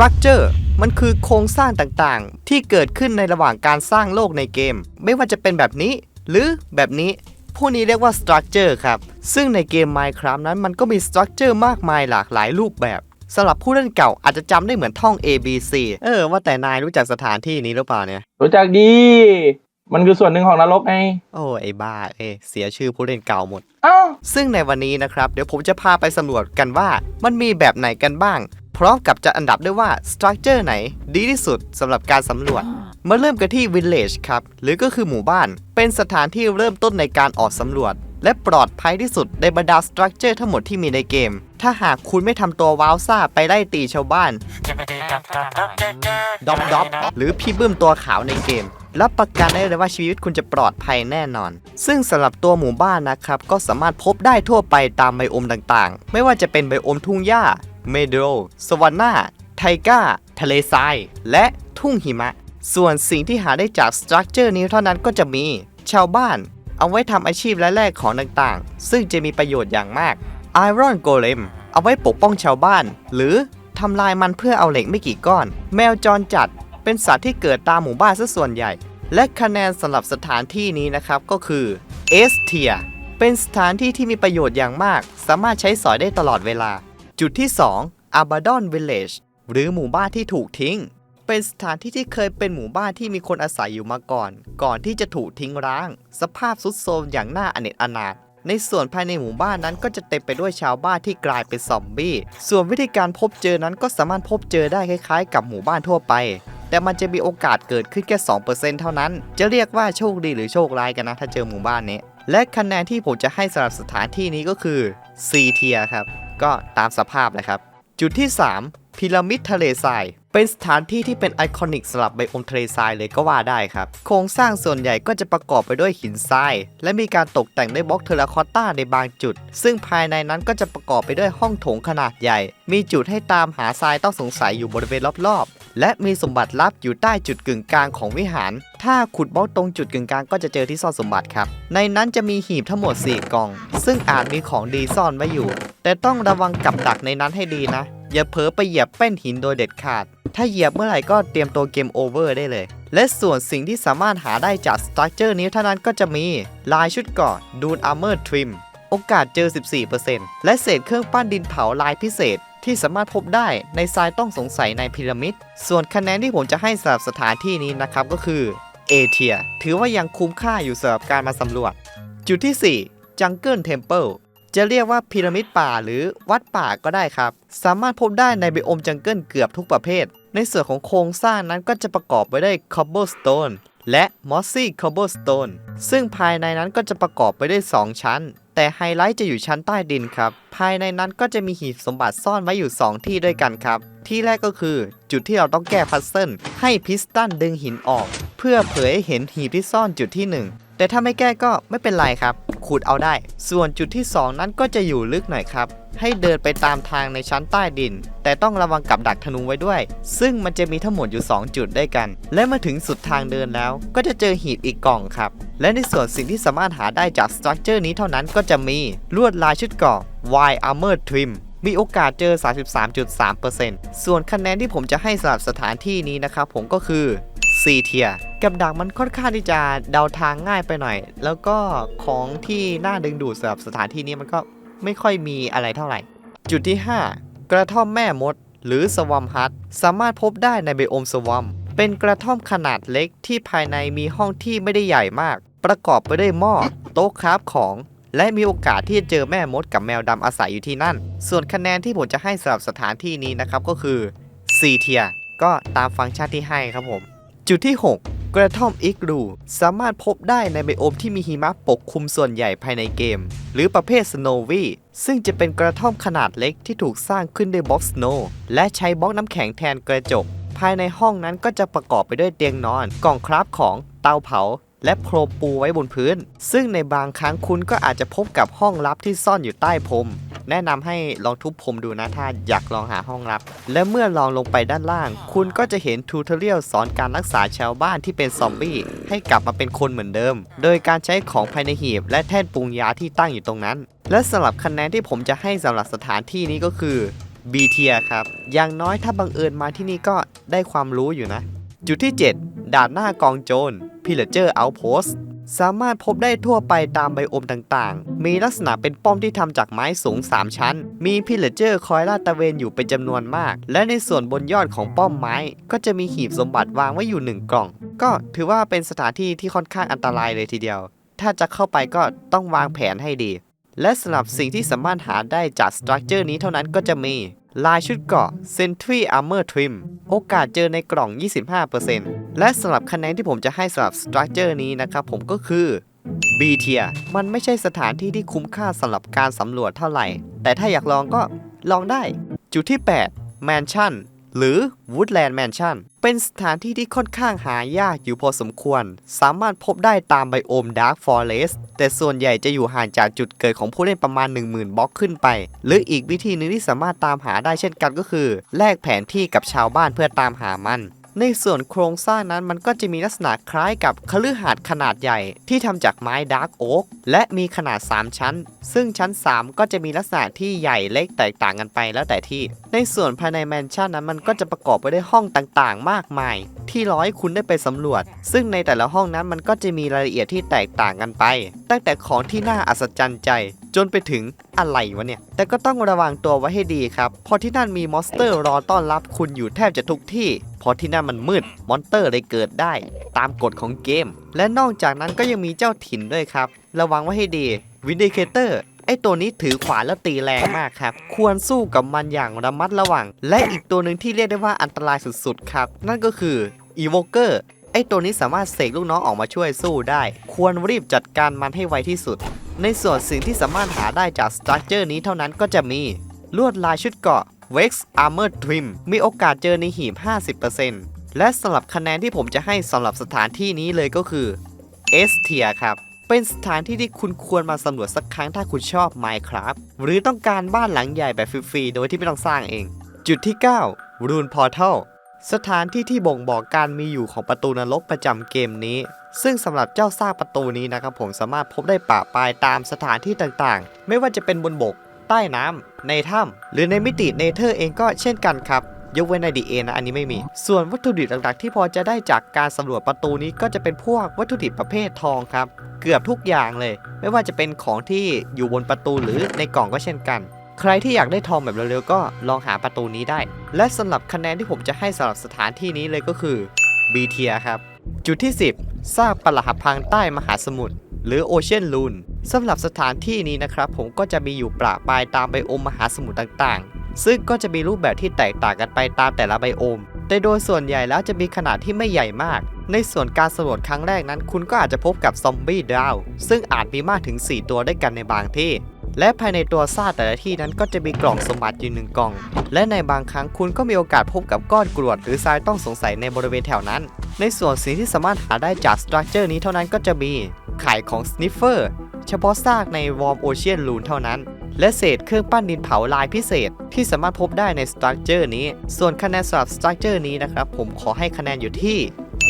Structure มันคือโครงสร้างต่างๆ ที่เกิดขึ้นในระหว่างการสร้างโลกในเกม ไม่ว่าจะเป็นแบบนี้ หรือแบบนี้ พวกนี้เรียกว่า Structure ครับ ซึ่งในเกม Minecraft นั้นมันก็มี Structure มากมายหลากหลายรูปแบบสำหรับผู้เล่นเก่าอาจจะจำได้เหมือนท่อง A B C เออ ว่าแต่นายรู้จักสถานที่นี้หรือเปล่าเนี่ย รู้จักดี มันคือส่วนหนึ่งของนรกไง โอ้ไอ้บ้า เอยเสียชื่อผู้เล่นเก่าหมดเอ้าซึ่งในวันนี้นะครับ เดี๋ยวผมจะพาไปสำรวจกันว่า มันมีแบบไหนกันบ้าง พร้อมกับจะอันดับด้วยว่าสตรัคเจอร์ไหน ดีที่สุดสำหรับการสำรวจ มาเริ่มกันที่ Village ครับ หรือก็คือหมู่บ้าน เป็นสถานที่เริ่มต้นในการออกสำรวจ และปลอดภัยที่สุดในบรรดาสตรัคเจอร์ทั้งหมดที่มีในเกม ถ้าหากคุณไม่ทำตัวว้าวซ่าไปไล่ตีชาวบ้านดอบดอบหรือพี่บึ้มตัวขาวในเกมรับประกันได้เลยว่าชีวิตคุณจะปลอดภัยแน่นอน ซึ่งสำหรับตัวหมู่บ้านนะครับ ก็สามารถพบได้ทั่วไปตามไบโอมต่างๆ ไม่ว่าจะเป็นไบโอมทุ่งหญ้า เมโดรสวานนาไทก้า ทะเลทราย และทุ่งหิมะ ส่วนสิ่งที่หาได้จากสตรัคเจอร์นี้เท่านั้นก็จะมีชาวบ้าน เอาไว้ทำอาชีพและแลกของต่างๆ ซึ่งจะมีประโยชน์อย่างมาก Iron Golem เอาไว้ปกป้องชาวบ้าน หรือทำลายมันเพื่อเอาเหล็กไม่กี่ก้อน แมวจรจัด เป็นสัตว์ที่เกิดตามหมู่บ้านซะส่วนใหญ่ และคะแนนสำหรับสถานที่นี้นะครับก็คือ S tier เป็นสถานที่ที่มีประโยชน์อย่างมาก สามารถใช้สอยได้ตลอดเวลา จุดที่ 2 Abaddon Village หรือหมู่บ้านที่ถูกทิ้ง เป็นสถานที่ที่เคยเป็นหมู่บ้านที่มีคนอาศัยอยู่มาก่อน ก่อนที่จะถูกทิ้งร้าง สภาพทรุดโทรมอย่างน่าอเนจอนาถในส่วนภายในหมู่บ้านนั้นก็จะเต็มไปด้วยชาวบ้านที่กลายเป็นซอมบี้ ส่วนวิธีการพบเจอนั้นก็สามารถพบเจอได้คล้ายๆ กับหมู่บ้านทั่วไป แต่มันจะมีโอกาสเกิดขึ้นแค่ 2%เท่านั้น จะเรียกว่าโชคดีหรือโชคร้ายกันนะถ้าเจอหมู่บ้านนี้ และคะแนนที่ผมจะให้สำหรับสถานที่นี้ก็คือ C เทียครับ ก็ตามสภาพเลยครับ จุดที่ 3 พีระมิดทะเลทราย เป็นสถานที่ที่เป็นไอคอนิกสำหรับไบโอมทะเลทรายเลยก็ว่าได้ครับ โครงสร้างส่วนใหญ่ก็จะประกอบไปด้วยหินทราย และมีการตกแต่งด้วยบล็อกเทอราคอตตาในบางจุด ซึ่งภายในนั้นก็จะประกอบไปด้วยห้องโถงขนาดใหญ่ มีจุดให้ตามหาทรายต้องสงสัยอยู่บริเวณรอบๆ และมีสมบัติลับอยู่ใต้จุดกึ่งกลางของวิหาร ถ้าขุดบล็อกตรงจุดกึ่งกลางก็จะเจอที่ซ่อนสมบัติครับ ในนั้นจะมีหีบทั้งหมด 4กล่อง ซึ่งอาจมีของดีซ่อนไว้อยู่ แต่ต้องระวังกับดักในนั้นให้ดีนะ อย่าเผลอไปเหยียบแป้นหินโดยเด็ดขาด ถ้าเหยียบเมื่อไหร่ก็เตรียมตัวเกมโอเวอร์ได้เลย และส่วนสิ่งที่สามารถหาได้จากสตรัคเจอร์นี้เท่านั้นก็จะมีลายชุดเกาะดูนอาร์เมอร์ทริมโอกาสเจอ 14%และเศษเครื่องปั้นดินเผาลายพิเศษที่สามารถพบได้ในทรายต้องสงสัยในพีระมิด ส่วนคะแนนที่ผมจะให้สำหรับสถานที่นี้นะครับก็คือ A เทีย ถือว่ายังคุ้มค่าอยู่สำหรับการมาสำรวจ จุดที่ 4 Jungle Temple จะเรียกว่าพีระมิดป่าหรือวัดป่าก็ได้ครับ สามารถพบได้ในไบโอมจังเกิลเกือบทุกประเภท ในส่วนของโครงสร้างนั้นก็จะประกอบไปด้วย cobblestone และ mossy cobblestone ซึ่งภายในนั้นก็จะประกอบไปด้วย 2 ชั้น แต่ไฮไลท์จะอยู่ชั้นใต้ดินครับ ภายในนั้นก็จะมีหีบสมบัติซ่อนไว้อยู่ 2 ที่ด้วยกันครับ ที่แรกก็คือจุดที่เราต้องแก้พัซเซิลให้พิสตันดึงหินออก เพื่อเผยให้เห็นหีบที่ซ่อนจุดที่ 1 แต่ถ้าไม่แก้ก็ไม่เป็นไรครับ ขุดเอาได้ ส่วนจุดที่ 2 นั้นก็จะอยู่ลึกหน่อยครับ ให้เดินไปตามทางในชั้นใต้ดิน แต่ต้องระวังกับดักธนูไว้ด้วย ซึ่งมันจะมีทั้งหมดอยู่ 2 จุดด้วยกัน และมาถึงสุดทางเดินแล้ว ก็จะเจอหีบอีกกล่องครับ และในส่วนสิ่งที่สามารถหาได้จากสตรัคเจอร์นี้เท่านั้นก็จะมีลวดลายชุดเกราะ Wide Armor Trim มีโอกาสเจอ 33.3%ส่วนคะแนนที่ผมจะให้สำหรับสถานที่นี้นะครับผมก็คือ C เทียกับดักมันค่อนข้างที่จะเดาทางง่ายไปหน่อย แล้วก็ของที่น่าดึงดูดสำหรับสถานที่นี้มันก็ไม่ค่อยมีอะไรเท่าไหร่ จุดที่ 5 กระท่อมแม่มด หรือสวอมฮัทสามารถพบได้ในไบโอมสวอมเป็นกระท่อมขนาดเล็กที่ภายในมีห้องที่ไม่ได้ใหญ่มาก ประกอบไปด้วยหม้อโต๊ะคราฟของ และมีโอกาสที่จะเจอแม่มดกับแมวดำอาศัยอยู่ที่นั่น ส่วนคะแนนที่ผมจะให้สำหรับสถานที่นี้นะครับก็คือ C เทียก็ตามฟังก์ชันที่ให้ครับผม จุดที่ 6 กระท่อมอิกลูสามารถพบได้ในไบโอมที่มีหิมะปกคลุมส่วนใหญ่ภายในเกม หรือประเภทสโนวีซึ่งจะเป็นกระท่อมขนาดเล็กที่ถูกสร้างขึ้นด้วยบล็อกสโนและใช้บล็อกน้ำแข็งแทนกระจก ภายในห้องนั้นก็จะประกอบไปด้วยเตียงนอน กล่องคราฟของ เตาเผา และโพรมปูไว้บนพื้น ซึ่งในบางครั้งคุณก็อาจจะพบกับห้องลับที่ซ่อนอยู่ใต้พรม แนะนำให้ลองทุบพรมดูนะถ้าอยากลองหาห้องลับ และเมื่อลองลงไปด้านล่าง คุณก็จะเห็นทูทอเรียลสอนการรักษาชาวบ้านที่เป็นซอมบี้ให้กลับมาเป็นคนเหมือนเดิม โดยการใช้ของภายในหีบ และแท่นปรุงยาที่ตั้งอยู่ตรงนั้น และสำหรับคะแนนที่ผมจะให้สำหรับสถานที่นี้ก็คือ B B เทียครับ อย่างน้อยถ้าบังเอิญมาที่นี่ก็ได้ความรู้อยู่นะ จุดที่ 7 ด่านหน้ากองโจร Pillager Outpost สามารถพบได้ทั่วไปตามไบโอมต่างๆ มีลักษณะเป็นป้อมที่ทำจากไม้สูง 3 ชั้น มีพิลเลเจอร์คอยลาดตะเวนอยู่เป็นจำนวนมาก และในส่วนบนยอดของป้อมไม้ ก็จะมีหีบสมบัติวางไว้อยู่ 1 กล่อง ก็ถือว่าเป็นสถานที่ที่ค่อนข้างอันตรายเลยทีเดียว ถ้าจะเข้าไปก็ต้องวางแผนให้ดี และสำหรับสิ่งที่สามารถหาได้จากสตรัคเจอร์นี้เท่านั้นก็จะมี ลายชุดเกาะ Sentry Armor Trim โอกาสเจอในกล่อง 25%และสำหรับคะแนนที่ผมจะให้สำหรับสตรัคเจอร์นี้นะครับผมก็คือ B เทียมันไม่ใช่สถานที่ที่คุ้มค่าสำหรับการสำรวจเท่าไหร่ แต่ถ้าอยากลองก็ลองได้ จุดที่ 8 Mansion หรือ Woodland Mansion เป็นสถานที่ที่ค่อนข้างหายากอยู่พอสมควร สามารถพบได้ตามไบโอม Dark Forest แต่ส่วนใหญ่จะอยู่ห่างจากจุดเกิดของผู้เล่นประมาณ 10,000 บล็อกขึ้นไป หรืออีกวิธีหนึ่งที่สามารถตามหาได้เช่นกันก็คือ แลกแผนที่กับชาวบ้านเพื่อตามหามัน ในส่วนโครงสร้างนั้นมันก็จะมีลักษณะคล้ายกับคฤหาสน์ขนาดใหญ่ที่ทำจากไม้ดาร์กโอ๊กและมีขนาด 3 ชั้น ซึ่งชั้น 3 ก็จะมีลักษณะที่ใหญ่เล็กแตกต่างกันไปแล้วแต่ที่ ในส่วนภายในแมนชั่นนั้นมันก็จะประกอบไปด้วยห้องต่างๆ มากมาย ที่ร้อให้คุณได้ไปสำรวจ ซึ่งในแต่ละห้องนั้นมันก็จะมีรายละเอียดที่แตกต่างกันไป ตั้งแต่ของที่น่าอัศจรรย์ใจจนไปถึงอะไรวะเนี่ย แต่ก็ต้องระวังตัวไว้ให้ดีครับเพราะที่นั่นมีมอนสเตอร์รอต้อนรับคุณอยู่แทบจะทุกที่เพราะที่นั่นมันมืดมอนสเตอร์เลยเกิดได้ ตามกฎของเกม และนอกจากนั้นก็ยังมีเจ้าถิ่นด้วยครับ ระวังไว้ให้ดีวินดิเคเตอร์ไอตัวนี้ถือขวานแล้วตีแรงมากครับ ควรสู้กับมันอย่างระมัดระวัง และอีกตัวหนึ่งที่เรียกได้ว่าอันตรายสุดๆครับ นั่นก็คืออีโวเกอร์ไอตัวนี้สามารถเสกลูกน้องออกมาช่วยสู้ได้ ควรรีบจัดการมันให้ไวที่สุด ในส่วนสิ่งที่สามารถหาได้จากสตรัคเจอร์นี้เท่านั้นก็จะมี ลวดลายชุดเกาะ Vex Armor Trim มีโอกาสเจอในหีบ 50%และสำหรับคะแนนที่ผมจะให้สำหรับสถานที่นี้เลยก็คือ S tier ครับ เป็นสถานที่ที่คุณควรมาสำรวจสักครั้งถ้าคุณชอบ Minecraft หรือต้องการบ้านหลังใหญ่แบบฟรีๆ โดยที่ไม่ต้องสร้างเอง จุดที่ 9 Rune Portal สถานที่ที่บ่งบอกการมีอยู่ของประตูนรกประจำเกมนี้ ซึ่งสำหรับเจ้าซากประตูนี้นะครับผมสามารถพบได้ปะปายตามสถานที่ต่างๆ ไม่ว่าจะเป็นบนบก ใต้น้ำในถ้ำหรือในมิติเนเธอร์เองก็เช่นกันครับ ยกเว้นในดีเอนะอันนี้ไม่มี ส่วนวัตถุดิบต่างๆที่พอจะได้จากการสำรวจประตูนี้ก็จะเป็นพวกวัตถุดิบประเภททองครับ เกือบทุกอย่างเลย ไม่ว่าจะเป็นของที่อยู่บนประตูหรือในกล่องก็เช่นกัน ใครที่อยากได้ทองแบบเร็วๆก็ลองหาประตูนี้ได้ และสำหรับคะแนนที่ผมจะให้สำหรับสถานที่นี้เลยก็คือ B เทียครับ จุดที่ 10ซากปรักหักพังใต้มหาสมุทรหรือโอเชียนลูนสำหรับสถานที่นี้นะครับผมก็จะมีอยู่ประปายตามไบโอมมหาสมุทรต่างๆ ซึ่งก็จะมีรูปแบบที่แตกต่างกันไปตามแต่ละไบโอม แต่โดยส่วนใหญ่แล้วจะมีขนาดที่ไม่ใหญ่มาก ในส่วนการสำรวจครั้งแรกนั้น คุณก็อาจจะพบกับซอมบี้ดาว ซึ่งอาจมีมากถึง 4 ตัวด้วยกันในบางที่ และภายในตัวซากแต่ละที่นั้นก็จะมีกล่องสมบัติอยู่หนึ่งกล่อง และในบางครั้งคุณก็มีโอกาสพบกับก้อนกรวดหรือทรายต้องสงสัยในบริเวณแถวนั้น ในส่วนสิ่งที่สามารถหาได้จากสตรัคเจอร์นี้เท่านั้นก็จะมีไข่ของสนิฟเฟอร์เฉพาะซากในวอร์มโอเชียนลูนเท่านั้นและเศษเครื่องปั้นดินเผาลายพิเศษ ที่สามารถพบได้ในสตรัคเจอร์นี้ ส่วนคะแนนสำหรับสตรัคเจอร์นี้นะครับ ผมขอให้คะแนนอยู่ที่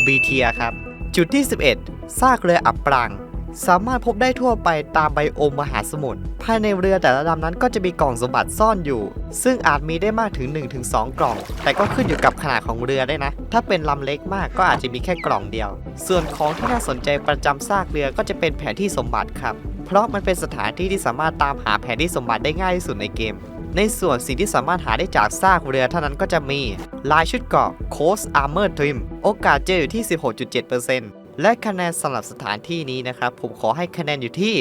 B เทียครับ จุดที่ 11 ซากเรืออับปรัง สามารถพบได้ทั่วไปตามไบโอมมหาสมุทร ภายในเรือแต่ละลำนั้นก็จะมีกล่องสมบัติซ่อนอยู่ ซึ่งอาจมีได้มากถึง 1-2 กล่อง แต่ก็ขึ้นอยู่กับขนาดของเรือได้นะ ถ้าเป็นลำเล็กมากก็อาจจะมีแค่กล่องเดียว ส่วนของที่น่าสนใจประจำซากเรือก็จะเป็นแผนที่สมบัติครับ เพราะมันเป็นสถานที่ที่สามารถตามหาแผนที่สมบัติได้ง่ายที่สุดในเกมในส่วนสิ่งที่สามารถหาได้จากซากเรือเท่านั้นก็จะมี ลายชุดเกราะ Coast Armor Trim โอกาสเจออยู่ที่ 16.7% และคะแนนสำหรับสถานที่นี้นะครับ ผมขอให้คะแนนอยู่ที่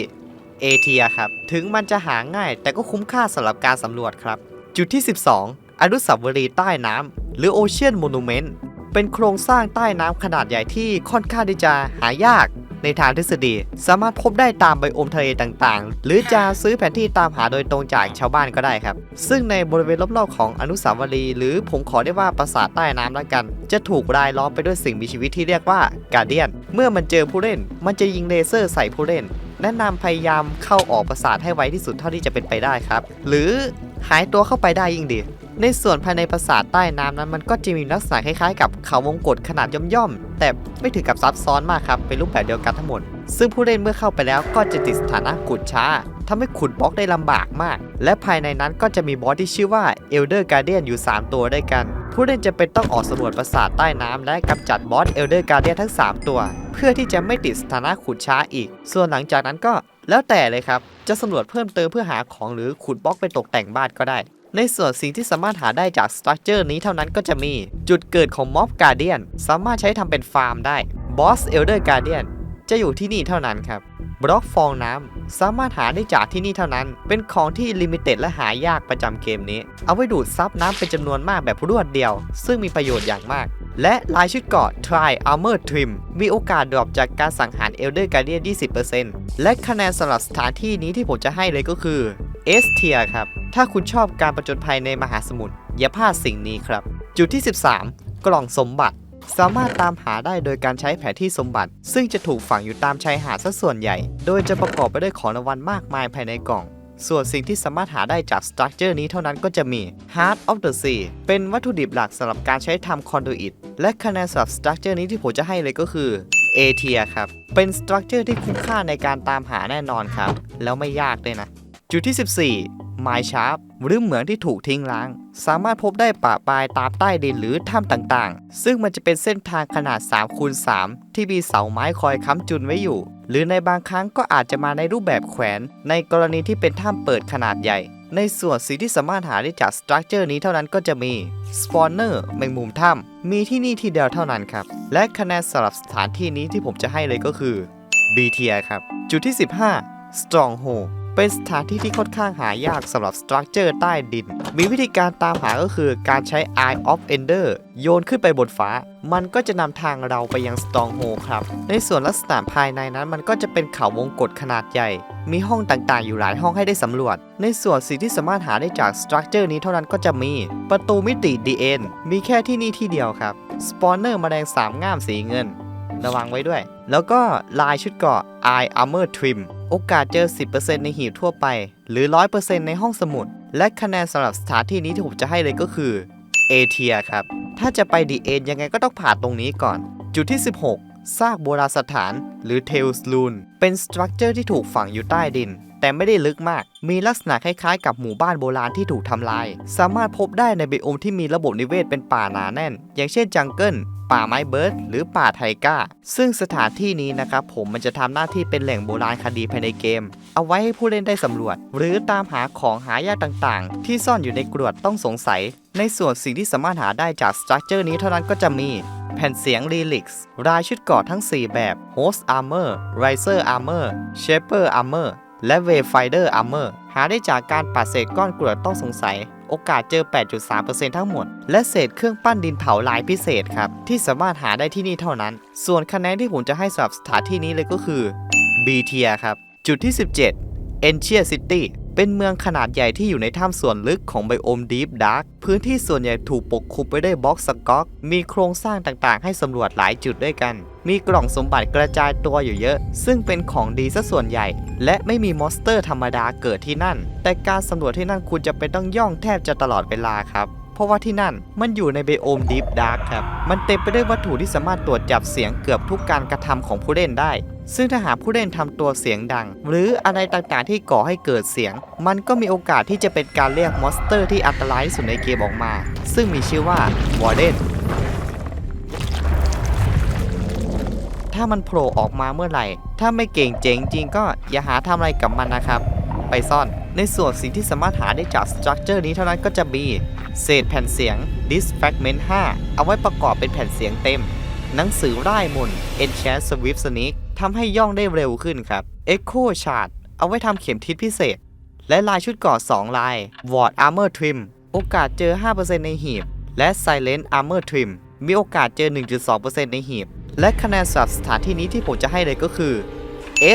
A เทียครับ ถึงมันจะหาง่ายแต่ก็คุ้มค่าสำหรับการสำรวจครับ จุดที่ 12 อนุสาวรีย์ใต้น้ำหรือ Ocean Monument เป็นโครงสร้างใต้น้ำขนาดใหญ่ที่ค่อนข้างที่จะหายาก ในทางทฤษฎี สามารถพบได้ตามไบโอมทะเลต่างๆ หรือจะซื้อแผนที่ตามหาโดยตรงจากชาวบ้านก็ได้ครับ ซึ่งในบริเวณรอบๆของอนุสาวรีย์หรือผมขอได้ว่าปราสาทใต้น้ำแล้วกัน จะถูกรายล้อมไปด้วยสิ่งมีชีวิตที่เรียกว่าการเดียน เมื่อมันเจอผู้เล่น มันจะยิงเลเซอร์ใส่ผู้เล่นแนะนำพยายามเข้าออกปราสาทให้ไวที่สุดเท่าที่จะเป็นไปได้ครับ หรือหายตัวเข้าไปได้ยิ่งดี ในส่วนภายในปราสาทใต้น้ำนั้นมันก็จะมีลักษณะคล้ายๆ กับเขาวงกตขนาดย่อมๆ แต่ไม่ถึงกับซับซ้อนมากครับเป็นรูปแบบเดียวกันทั้งหมด ซึ่งผู้เล่นเมื่อเข้าไปแล้วก็จะติดสถานะขุดช้าทำให้ขุดบล็อกได้ลำบากมาก และภายในนั้นก็จะมีบอสที่ชื่อว่า Elder Guardian อยู่ 3 ตัวด้วยกัน ผู้เล่นจะเป็นต้องออกสำรวจปราสาทใต้น้ำและกำจัดบอส Elder Guardian ทั้ง 3 ตัว เพื่อที่จะไม่ติดสถานะขุดช้าอีก ส่วนหลังจากนั้นก็แล้วแต่เลยครับ จะสำรวจเพิ่มเติมเพื่อหาของหรือขุดบล็อกไปตกแต่งบ้านก็ได้ ในส่วนสิ่งที่สามารถหาได้จากสตรัคเจอร์นี้เท่านั้นก็จะมีจุดเกิดของม็อบการเดียนสามารถใช้ทำเป็นฟาร์มได้บอสเอลเดอร์การเดียนจะอยู่ที่นี่เท่านั้นครับบล็อกฟองน้ำสามารถหาได้จากที่นี่เท่านั้น เป็นของที่ลิมิเต็ดและหายากประจำเกมนี้ เอาไว้ดูดซับน้ำเป็นจำนวนมากแบบรวดเดียว ซึ่งมีประโยชน์อย่างมาก และลายชุดเกราะ Tri Armor Trim มีโอกาสดรอปจากการสังหาร Elder Guardian 20%และคะแนนสำหรับสถานที่นี้ที่ผมจะให้เลยก็คือ S tier ครับ ถ้าคุณชอบการประจนภัยในมหาสมุทรอย่าพลาดสิ่งนี้ครับ จุดที่ 13 กล่องสมบัติ สามารถตามหาได้โดยการใช้แผนที่สมบัติ ซึ่งจะถูกฝังอยู่ตามชายหาดซะส่วนใหญ่ โดยจะประกอบไปด้วยของรางวัลมากมายภายในกล่อง ส่วนสิ่งที่สามารถหาได้จากสตรัคเจอร์นี้เท่านั้นก็จะมี Heart of the Sea เป็นวัตถุดิบหลักสำหรับการใช้ทำคอนดูอิตและคะแนนสำหรับสตรัคเจอร์นี้ที่ผมจะให้เลยก็คือ A tier ครับ เป็นสตรัคเจอร์ที่คุ้มค่าในการตามหาแน่นอนครับ แล้วไม่ยากด้วยนะ จุดที่ 14 ไมชาร์ปหรือเหมืองที่ถูกทิ้งล้าง สามารถพบได้ป่าปลายตามใต้ดินหรือถ้ำต่างๆ ซึ่งมันจะเป็นเส้นทางขนาด3คูณ3ที่มีเสาไม้คอยค้ำจุนไว้อยู่ หรือในบางครั้งก็อาจจะมาในรูปแบบแขวน ในกรณีที่เป็นถ้ำเปิดขนาดใหญ่ ในส่วนสิ่งที่สามารถหาได้จากสตรัคเจอร์นี้เท่านั้นก็จะมีสปอนเนอร์แมงมุมถ้ำมีที่นี่ที่เดียวเท่านั้นครับ และคะแนนสำหรับสถานที่นี้ที่ผมจะให้เลยก็คือ B tier ครับ จุดที่ 15 Stronghold เป็นสถานที่ที่ค่อนข้างหายากสำหรับสตรัคเจอร์ใต้ดิน มีวิธีการตามหาก็คือการใช้ Eye of Ender โยนขึ้นไปบนฟ้า มันก็จะนำทางเราไปยัง Stronghold ครับ ในส่วนลักษณะภายในนั้นมันก็จะเป็นเขาวงกฏขนาดใหญ่ มีห้องต่างๆ อยู่หลายห้องให้ได้สำรวจ ในส่วนสิ่งที่สามารถหาได้จากสตรัคเจอร์นี้เท่านั้นก็จะมี ประตูมิติ DN มีแค่ที่นี่ที่เดียวครับสปอนเนอร์แมลงสามง่ามสีเงิน ระวังไว้ด้วย แล้วก็ลายชุดเกราะ Eye Armor Trim โอกาสเจอ 10%ในหีบทั่วไป หรือ 100%ในห้องสมุด และคะแนนสำหรับสถานที่นี้ที่ผมจะให้เลยก็คือเอเทียครับ ถ้าจะไปดีเอ็นยังไงก็ต้องผ่านตรงนี้ก่อน จุดที่ 16 ซากโบราณสถาน หรือ Tales Rune เป็นสตรัคเจอร์ที่ถูกฝังอยู่ใต้ดิน แต่ไม่ได้ลึกมาก มีลักษณะคล้ายๆ กับหมู่บ้านโบราณที่ถูกทำลาย สามารถพบได้ในไบโอมที่มีระบบนิเวศเป็นป่าหนาแน่น อย่างเช่นจังเกิลป่าไม้เบิร์ดหรือป่าไทก้า ซึ่งสถานที่นี้นะครับผมมันจะทำหน้าที่เป็นแหล่งโบราณคดีภายในเกม เอาไว้ให้ผู้เล่นได้สำรวจ หรือตามหาของหายากต่างๆ ที่ซ่อนอยู่ในกรวดต้องสงสัย ในส่วนสิ่งที่สามารถหาได้จากสตรัคเจอร์นี้เท่านั้นก็จะมี แผ่นเสียง Relix รายชุดเกราะทั้ง 4 แบบ Host Armor Riser Armor Shaper Armor และ Wayfinder Armor หาได้จากการปัดเศษก้อนกรวดต้องสงสัย โอกาสเจอ 8.3%ทั้งหมด และเศษเครื่องปั้นดินเผาลายพิเศษครับ ที่สามารถหาได้ที่นี่เท่านั้น ส่วนคะแนนที่ผมจะให้สำหรับสถานที่นี้เลยก็คือ B tier ครับ จุดที่ 17 e n c h i a City เป็นเมืองขนาดใหญ่ที่อยู่ในถ้ำส่วนลึกของไบโอมดีฟดาร์กพื้นที่ส่วนใหญ่ถูกปกคลุมไปด้วยบล็อกสก๊อก มีโครงสร้างต่างๆ ให้สำรวจหลายจุดด้วยกัน มีกล่องสมบัติกระจายตัวอยู่เยอะ ซึ่งเป็นของดีซะส่วนใหญ่ และไม่มีมอนสเตอร์ธรรมดาเกิดที่นั่น แต่การสำรวจที่นั่นคุณจะเป็นต้องย่องแทบจะตลอดเวลาครับ เพราะว่าที่นั่นมันอยู่ในไบโอมดีฟดาร์กครับ มันเต็มไปด้วยวัตถุที่สามารถตรวจจับเสียงเกือบทุกการกระทำของผู้เล่นได้ ซึ่งถ้าหากผู้เล่นทำตัวเสียงดัง หรืออะไรต่างๆที่ก่อให้เกิดเสียง มันก็มีโอกาสที่จะเป็นการเรียกมอนสเตอร์ที่อันตรายที่สุดในเกมออกมา ซึ่งมีชื่อว่าวอร์เดนถ้ามันโผล่ออกมาเมื่อไหร่ ถ้าไม่เก่งเจ๋งจริงก็อย่าหาทำอะไรกับมันนะครับ ไปซ่อน ในส่วนสิ่งที่สามารถหาได้จากสตรัคเจอร์นี้เท่านั้นก็จะมี เศษแผ่นเสียง Disfragment 5 เอาไว้ประกอบเป็นแผ่นเสียงเต็ม หนังสือร่ายมน Enchant Swift Sneak ทำให้ย่องได้เร็วขึ้นครับ Echo Shard เอาไว้ทำเข็มทิศพิเศษ และลายชุดกราะ2ลาย Ward Armor Trim โอกาสเจอ 5%ในหีบ และ Silent Armor Trim มีโอกาสเจอ 1.2%ในหีบ และคะแนนสำหรับสถานที่นี้ที่ผมจะให้เลยก็คือ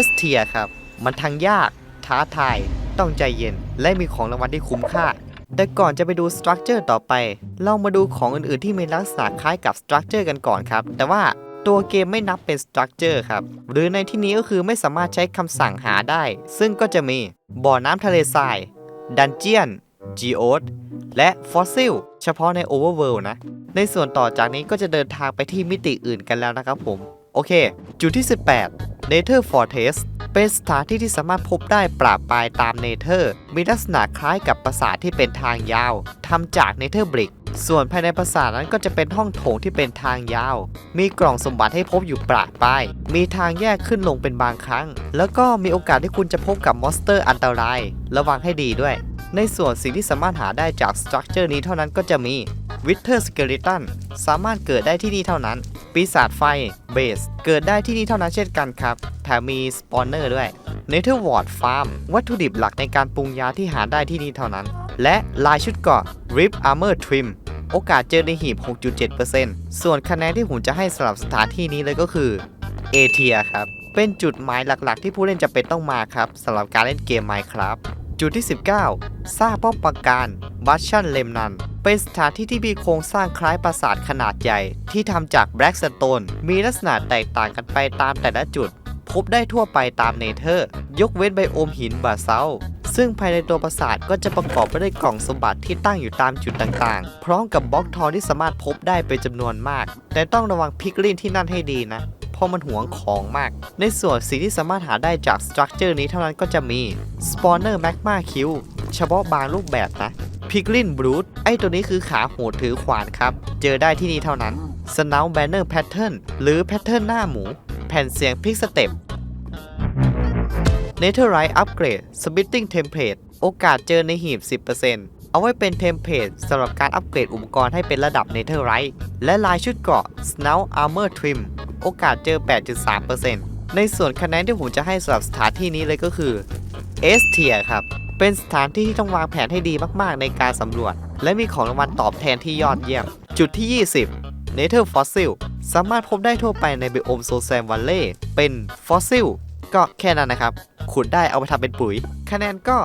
S tier ครับ มันทั้งยาก ท้าทาย ต้องใจเย็น และมีของรางวัลที่คุ้มค่า แต่ก่อนจะไปดูสตรัคเจอร์ต่อไป เรามาดูของอื่นๆที่มีลักษณะคล้ายกับสตรัคเจอร์กันก่อนครับ แต่ว่าตัวเกมไม่นับเป็นสตรัคเจอร์ครับ หรือในที่นี้ก็คือไม่สามารถใช้คำสั่งหาได้ ซึ่งก็จะมีบ่อน้ำทะเลทราย ดันเจียนจีโอสและฟอสซิลเฉพาะใน Overworld นะ ในส่วนต่อจากนี้ก็จะเดินทางไปที่มิติอื่นกันแล้วนะครับผม โอเค จุดที่ 18 Nether Fortress เป็นสถานที่ที่สามารถพบได้ปราบปลายตามเนเธอร์ มีลักษณะคล้ายกับปราสาทที่เป็นทางยาวทำจากเนเธอร์บริก ส่วนภายในปราสาทนั้นก็จะเป็นห้องโถงที่เป็นทางยาว มีกล่องสมบัติให้พบอยู่ปราปลาย มีทางแยกขึ้นลงเป็นบางครั้ง แล้วก็มีโอกาสที่คุณจะพบกับมอนสเตอร์อันตราย ระวังให้ดีด้วย ในส่วนสิ่งที่สามารถหาได้จากสตรัคเจอร์นี้เท่านั้นก็จะมีวิเทอร์สเกลิตันสามารถเกิดได้ที่นี่เท่านั้น ปีศาจไฟเบส เกิดได้ที่นี่เท่านั้นเช่นกันครับแถมมีสปอนเนอร์ด้วยเนเธอร์วอร์ดฟาร์มวัตถุดิบหลักในการปรุงยาที่หาได้ที่นี่เท่านั้น และลายชุดเกราะ Rip Armor Trim โอกาสเจอในหีบ 6.7%ส่วนคะแนนที่ผมจะให้สำหรับสถานที่นี้เลยก็คือ A t i e r ครับ เป็นจุดหมายหลักๆ ที่ผู้เล่นจะเป็นต้องมาครับสำหรับการเล่นเกม Minecraft จุดที่ 19 สร้างป้อมปราการบัชชันเลมนัน เป็นสถานที่ที่มีโครงสร้างคล้ายปราสาทขนาดใหญ่ ที่ทำจากแบล็กสโตน มีลักษณะแตกต่างกันไปตามแต่ละจุด พบได้ทั่วไปตามเนเธอร์ ยกเว้นไบโอมหินบาเซาซึ่งภายในตัวปราสาทก็จะประกอบไปด้วยกล่องสมบัติที่ตั้งอยู่ตามจุดต่างๆ พร้อมกับบล็อกทองที่สามารถพบได้เป็นจำนวนมาก แต่ต้องระวังพิกลินที่นั่นให้ดีนะ ราะมันหวงของมาก ในส่วนสิ่งที่สามารถหาได้จากสตรัคเจอร์นี้เท่านั้นก็จะมี Spawner Magma Q เฉพาะบางรูปแบบนะพิกลินบรูดไอตัวนี้คือขาโหดถือขวานครับ เจอได้ที่นี่เท่านั้น Snout Banner Pattern หรือ Pattern หน้าหมู แผ่นเสียงพิกสเต็ป Netherite Upgrade Splitting Template โอกาสเจอในหีบ 10% เอาไว้เป็นเทมเพลตสำหรับการอัปเกรดอุปกรณ์ให้เป็นระดับ Netherite และลายชุดเกราะ Snout Armor Trim โอกาสเจอ 8.3%ในส่วนคะแนนที่ผมจะให้สำหรับสถานที่นี้เลยก็คือ S tier ครับ เป็นสถานที่ที่ต้องวางแผนให้ดีมากๆ ในการสำรวจ และมีของรางวัลตอบแทนที่ยอดเยี่ยม จุดที่ 20 Nether Fossil สามารถพบได้ทั่วไปในไบโอมโซแซมวัลเล่เป็นฟอสซิลก็แค่นั้นนะครับ ขุดได้เอาไปทำเป็นปุ๋ย คะแนนก็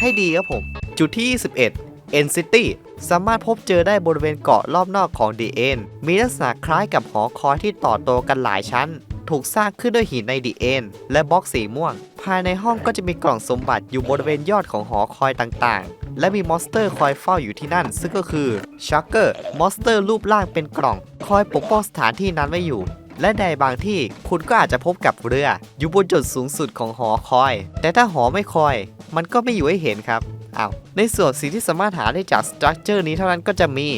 ให้ดีครับผม จุดที่ 21 N City สามารถพบเจอได้บริเวณเกาะรอบนอกของ The N มีลักษณะคล้ายกับหอคอยที่ต่อโตกันหลายชั้น ถูกสร้างขึ้นด้วยหินใน The N และบล็อกสีม่วง ภายในห้องก็จะมีกล่องสมบัติอยู่บริเวณยอดของหอคอยต่างๆ และมีมอนสเตอร์คอยเฝ้าอยู่ที่นั่น ซึ่งก็คือชักเกอร์มอนสเตอร์รูปร่างเป็นกล่อง คอยปกป้องสถานที่นั้นไว้อยู่และในบางที่คุณก็อาจจะพบกับเรือ อยู่บนจุดสูงสุดของหอคอย แต่ถ้าหอไม่คอย มันก็ไม่อยู่ให้เห็นครับ อ้าวในส่วนสิ่งที่สามารถหาได้จากสตรัคเจอร์นี้เท่านั้นก็จะมี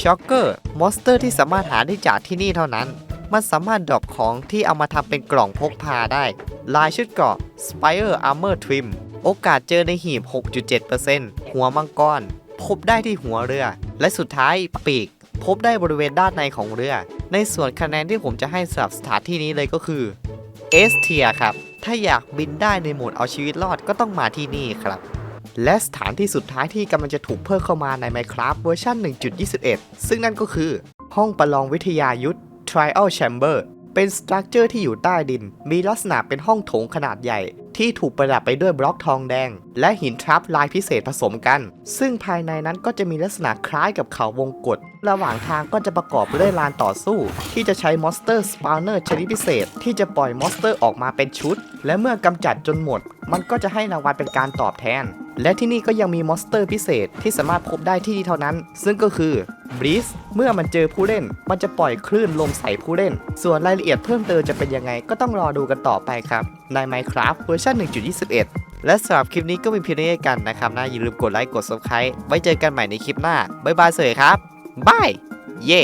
ช็อกเกอร์มอนสเตอร์ที่สามารถหาได้จากที่นี่เท่านั้น มันสามารถดรอปของที่เอามาทำเป็นกล่องพกพาได้ ลายชุดเกราะ Spire Armor Trim โอกาสเจอในหีบ 6.7%หัวมังกร พบได้ที่หัวเรือ และสุดท้ายปีก พบได้บริเวณด้านในของเรือ ในส่วนคะแนนที่ผมจะให้สำหรับสถานที่นี้เลยก็คือ S tier ครับ ถ้าอยากบินได้ในโหมดเอาชีวิตรอดก็ต้องมาที่นี่ครับ และสถานที่สุดท้ายที่กำลังจะถูกเพิ่มเข้ามาใน Minecraft เวอร์ชัน1.21 ซึ่งนั่นก็คือ ห้องประลองวิทยายุทธ Trial Chamber เป็นสตรัคเจอร์ที่อยู่ใต้ดิน มีลักษณะเป็นห้องโถงขนาดใหญ่ ที่ถูกประดับไปด้วยบล็อกทองแดง และหินทรัพลายพิเศษผสมกัน ซึ่งภายในนั้นก็จะมีลักษณะคล้ายกับเขาวงกฏระหว่างทางก็จะประกอบด้วยลานต่อสู้ ที่จะใช้มอนสเตอร์สปาวเนอร์ชนิดพิเศษ ที่จะปล่อยมอนสเตอร์ออกมาเป็นชุด และเมื่อกำจัดจนหมด มันก็จะให้รางวัลเป็นการตอบแทน และที่นี่ก็ยังมีมอนสเตอร์พิเศษที่สามารถพบได้ที่นี่เท่านั้น ซึ่งก็คือ บรีสเมื่อมันเจอผู้เล่น มันจะปล่อยคลื่นลมใส่ผู้เล่น ส่วนรายละเอียดเพิ่มเติมจะเป็นยังไงก็ต้องรอดูกันต่อไปครับใน Minecraft เวอร์ชัน1.21 และสำหรับคลิปนี้ก็มีเพียงเท่านี้กันนะครับนะอย่าลืมกดไลค์กด subscribe ไว้เจอกันใหม่ในคลิปหน้าบ๊ายบายสวัสดีครับบายเย่